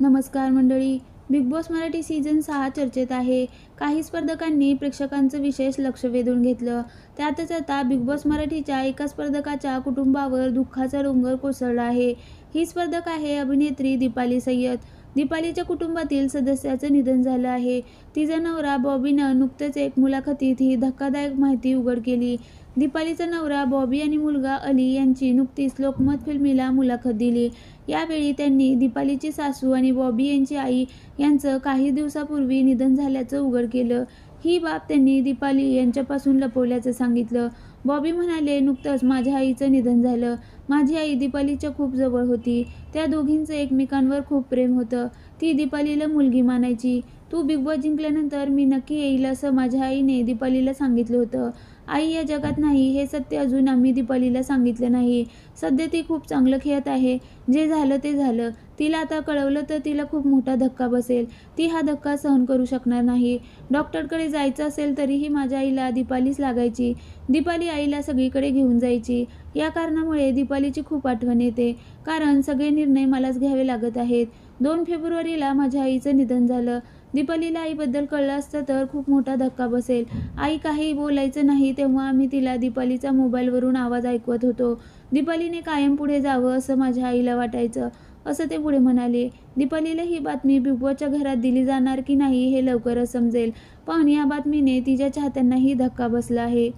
नमस्कार मंडळी. Big boss Marathi season सहा चर्चेत आहे. काही स्पर्धकांनी प्रेक्षकांचं विशेष लक्ष वेधून घेतलं. त्यातच आता बिग बॉस मराठीच्या एका स्पर्धकाच्या कुटुंबावर दुःखाचा डोंगर कोसळला आहे. ही स्पर्धक आहे अभिनेत्री दीपाली सय्यद. दीपालीच्या कुटुंबातील सदस्याचं निधन झालं आहे. तिचा नवरा बॉबीनं नुकतेच एक मुलाखतीत ही धक्कादायक माहिती उघड केली. दीपालीचा नवरा बॉबी आणि मुलगा अली यांची नुकतीच लोकमत फिल्मीला मुलाखत दिली. यावेळी त्यांनी दीपालीची सासू आणि बॉबी यांची आई यांचं काही दिवसापूर्वी निधन झाल्याचं उघड केलं. ही बाब त्यांनी दीपाली यांच्यापासून लपवल्याचं सांगितलं. बॉबी म्हणाले नुकतंच माझ्या आईचं निधन झालं. माझी आई दीपालीच्या खूप जवळ होती. त्या दोघींचं एकमेकांवर खूप प्रेम होतं. ती दीपालीला मुलगी मानायची. तू बिग बॉस जिंकल्यानंतर मी नक्की येईल असं माझ्या आईने दीपालीला सांगितलं होतं. आई या जगात नाही हे सत्य अजून आम्ही दीपालीला सांगितलं नाही. सध्या ती खूप चांगलं खेळत आहे. जे झालं ते झालं. तिला आता कळवलं तर तिला खूप मोठा धक्का बसेल. ती हा धक्का सहन करू शकणार नाही. डॉक्टरकडे जायचं असेल तरीही माझ्या आईला दीपालीच लागायची. दीपाली आईला सगळीकडे घेऊन जायची. या कारणामुळे दीपालीची खूप आठवण येते. कारण सगळे निर्णय मलाच घ्यावे लागत आहेत. दोन फेब्रुवारीला माझ्या आईचं निधन झालं. दीपालीला आईबद्दल कळलं असतं तर खूप मोठा धक्का बसेल. आई काही बोलायचं नाही तेव्हा आम्ही तिला दीपालीचा मोबाईलवरून आवाज ऐकवत होतो. दीपालीने कायम पुढे जावं असं माझ्या आईला वाटायचं. असं ते पुढे म्हणाले दीपालीला ही बातमी बिगबॉसच्या घरात दिली जाणार की नाही हे लवकरच समजेल. पण या बातमीने तिच्या चाहत्यांनाही धक्का बसला आहे.